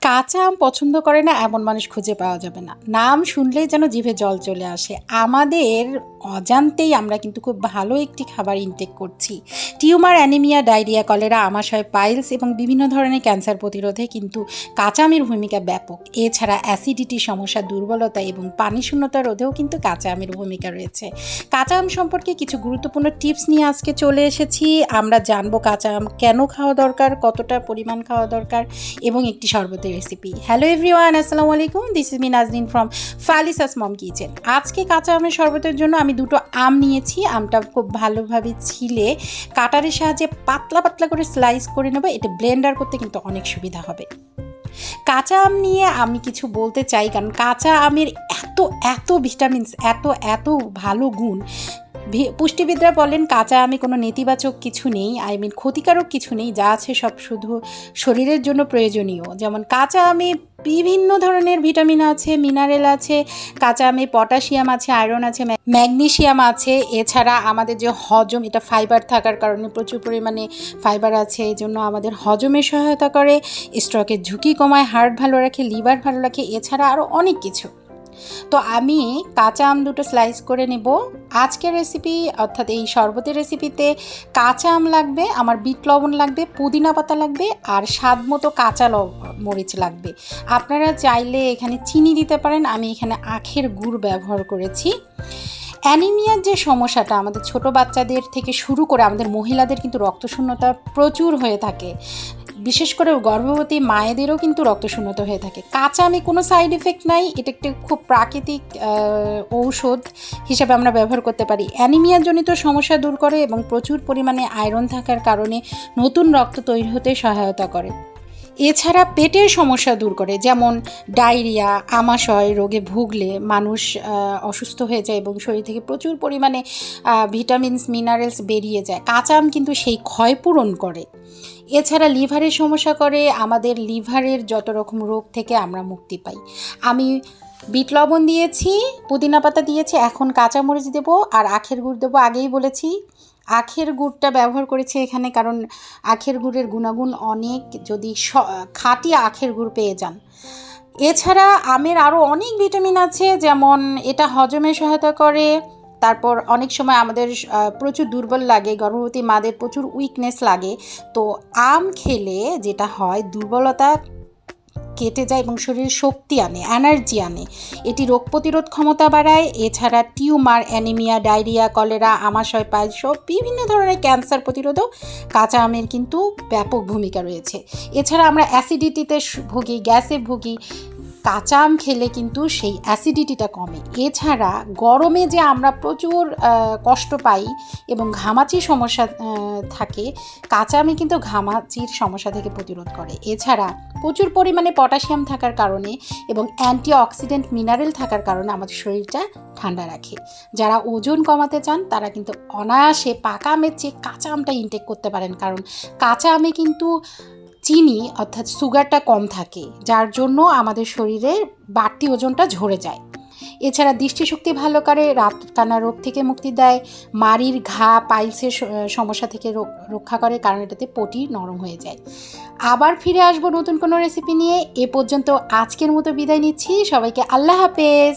কাঁচা আম পছন্দ করে না, এমন মানুষ খুঁজে পাওয়া যাবে না। নাম শুনলেই যেন জিভে জল চলে আসে। আমাদের অজান্তেই আমরা কিন্তু খুব ভালো একটি খাবার ইনটেক করছি। টিউমার, অ্যানিমিয়া, ডায়রিয়া, কলেরা, আমাশয়, পাইলস এবং বিভিন্ন ধরনের ক্যান্সার প্রতিরোধে কিন্তু কাঁচা আমের ভূমিকা ব্যাপক। এছাড়া অ্যাসিডিটি, সমস্যা, দুর্বলতা এবং পানি শূন্যতা রোধেও কিন্তু কাঁচা আমের ভূমিকা রয়েছে। কাঁচা আম সম্পর্কে কিছু গুরুত্বপূর্ণ টিপস নিয়ে আজকে চলে এসেছি। আমরা জানব কাঁচা আম কেন খাওয়া দরকার, কতটা পরিমাণ খাওয়া দরকার এবং একটি শরবতের রেসিপি হ্যালো এভরিওয়ান আসসালামু আলাইকুম। This is me Nazdin from ফালিসাস mom kitchen আজকে কাঁচা আমের শরবতের জন্য আমি দুটো আম নিয়েছি, আমটা খুব ভালোভাবে ছিলে। কাটারের সাহায্যে পাতলা পাতলা করে স্লাইস করে নেব এটা ব্লেন্ডার করতে কিন্তু অনেক সুবিধা হবে। কাঁচা আম নিয়ে আমি কিছু বলতে চাই, কারণ কাঁচা আমের এত এত ভিটামিনস এত এত ভালো গুণ। পুষ্টিবিদরা বলেন, কাঁচা আমে কোনো নেতিবাচক কিছু নেই। আই মিন ক্ষতিকারক কিছু নেই। যা আছে সব শুধু শরীরের জন্য প্রয়োজনীয়। যেমন কাঁচা আমে বিভিন্ন ধরনের ভিটামিন আছে, মিনারেল আছে, কাঁচা আমে পটাশিয়াম আছে, আয়রন আছে ম্যাগনেশিয়াম আছে। এছাড়া আমাদের যে হজম, এটা ফাইবার থাকার কারণে প্রচুর পরিমাণে ফাইবার আছে। এই জন্য আমাদের হজমে সহায়তা করে। স্ট্রোকের ঝুঁকি কমায় হার্ট ভালো রাখে লিভার ভালো রাখে। এছাড়া আরও অনেক কিছু। তো আমি কাঁচা আম দুটো স্লাইস করে নেব। আজকের রেসিপি অর্থাৎ এই শরবতের রেসিপিতে কাঁচা আম লাগবে, আমার বিট লবণ লাগবে, পুদিনা পাতা লাগবে, আর স্বাদ মতো কাঁচা মরিচ লাগবে। আপনারা চাইলে এখানে চিনি দিতে পারেন, আমি এখানে আখের গুড় ব্যবহার করেছি। অ্যানিমিয়ার যে সমস্যাটা আমাদের ছোট বাচ্চাদের থেকে শুরু করে আমাদের মহিলাদের কিন্তু রক্তশূন্যতা প্রচুর হয়ে থাকে। বিশেষ করে গর্ভবতী মায়েদেরও কিন্তু রক্তশূন্যতা হয়ে থাকে। কাঁচা আমি কোনো সাইড এফেক্ট নাই, এটা একটি খুব প্রাকৃতিক ঔষধ হিসাবে আমরা ব্যবহার করতে পারি। অ্যানিমিয়ার জনিত সমস্যা দূর করে এবং প্রচুর পরিমাণে আয়রন থাকার কারণে নতুন রক্ত তৈরি হতে সহায়তা করে। এছাড়া পেটের সমস্যা দূর করে, যেমন ডায়রিয়া, আমাশয় রোগে ভুগলে মানুষ অসুস্থ হয়ে যায় এবং শরীর থেকে প্রচুর পরিমাণে ভিটামিনস, মিনারেলস বেরিয়ে যায়। কাঁচা আম কিন্তু সেই ক্ষয় পূরণ করে। এছাড়া লিভারের সমস্যা করে, আমাদের লিভারের যত রকম রোগ থেকে আমরা মুক্তি পাই। আমি বিট লবণ দিয়েছি, পুদিনা পাতা দিয়েছি, এখন কাঁচামরিচ দেবো আর আখের গুড় দেবো। আগেই বলেছি, আখের গুড়টা ব্যবহার করেছি এখানে কারণ আখের গুড়ের গুণাগুণ অনেক। যদি খাঁটি আখের গুড় পেয়ে যান। এছাড়া আমের আরও অনেক ভিটামিন আছে, যেমন এটা হজমে সহায়তা করে। তারপর অনেক সময় আমাদের প্রচুর দুর্বল লাগে, গর্ভবতী মাদের প্রচুর উইকনেস লাগে। তো আম খেলে যেটা হয়, দুর্বলতা কেটে যায় এবং শরীরে শক্তি আনে এনার্জি আনে। এটি রোগ প্রতিরোধ ক্ষমতা বাড়ায়। এছাড়া টিউমার, অ্যানিমিয়া, ডায়রিয়া, কলেরা, আমাশয় পায় সব বিভিন্ন ধরনের ক্যান্সার প্রতিরোধক কাঁচা আমের কিন্তু ব্যাপক ভূমিকা রয়েছে। এছাড়া আমরা অ্যাসিডিটিতে ভুগি, গ্যাসে ভুগি কাঁচা আম খেলে কিন্তু সেই অ্যাসিডিটিটা কমে। এছাড়া গরমে যে আমরা প্রচুর কষ্ট পাই এবং ঘামাচির সমস্যা থাকে, কাঁচা আমে কিন্তু ঘামাচির সমস্যা থেকে প্রতিরোধ করে। এছাড়া প্রচুর পরিমাণে পটাশিয়াম থাকার কারণে এবং অ্যান্টিঅক্সিডেন্ট মিনারেল থাকার কারণে আমাদের শরীরটা ঠান্ডা রাখে। যারা ওজন কমাতে চান, তারা কিন্তু অনায়াসে পাকা আমের চেয়ে কাঁচা আমটা ইনটেক করতে পারেন। কারণ কাঁচা আমে কিন্তু চিনি অর্থাৎ সুগারটা কম থাকে, যার জন্য আমাদের শরীরে বাড়তি ওজনটা ঝরে যায়। এছাড়া দৃষ্টিশক্তি ভালো করে রাত কানা রোগ থেকে মুক্তি দেয়, মাড়ির ঘা, পাইলসের সমস্যা থেকে রক্ষা করে, কারণ এটাতে পটি নরম হয়ে যায়। আবার ফিরে আসব নতুন কোনো রেসিপি নিয়ে। এ পর্যন্ত আজকের মতো বিদায় নিচ্ছি। সবাইকে আল্লাহ হাফেজ।